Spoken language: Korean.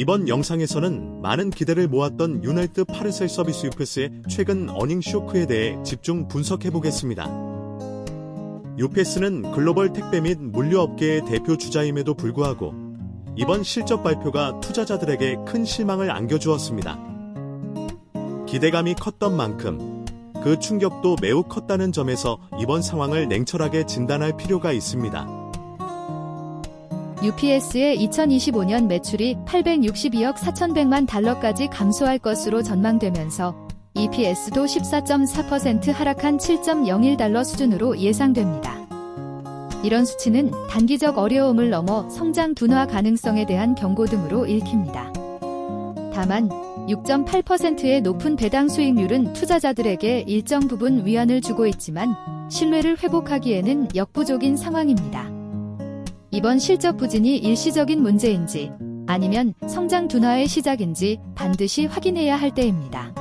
이번 영상에서는 많은 기대를 모았던 유나이트 파르셀 서비스 UPS의 최근 어닝 쇼크에 대해 집중 분석해 보겠습니다. UPS는 글로벌 택배 및 물류업계의 대표 주자임에도 불구하고 이번 실적 발표가 투자자들에게 큰 실망을 안겨주었습니다. 기대감이 컸던 만큼 그 충격도 매우 컸다는 점에서 이번 상황을 냉철하게 진단할 필요가 있습니다. UPS의 2025년 매출이 862억 4,100만 달러까지 감소할 것으로 전망되면서 EPS도 14.4% 하락한 7.01달러 수준으로 예상됩니다. 이런 수치는 단기적 어려움을 넘어 성장 둔화 가능성에 대한 경고 등으로 읽힙니다. 다만 6.8%의 높은 배당 수익률은 투자자들에게 일정 부분 위안을 주고 있지만 신뢰를 회복하기에는 역부족인 상황입니다. 이번 실적 부진이 일시적인 문제인지 아니면 성장 둔화의 시작인지 반드시 확인해야 할 때입니다.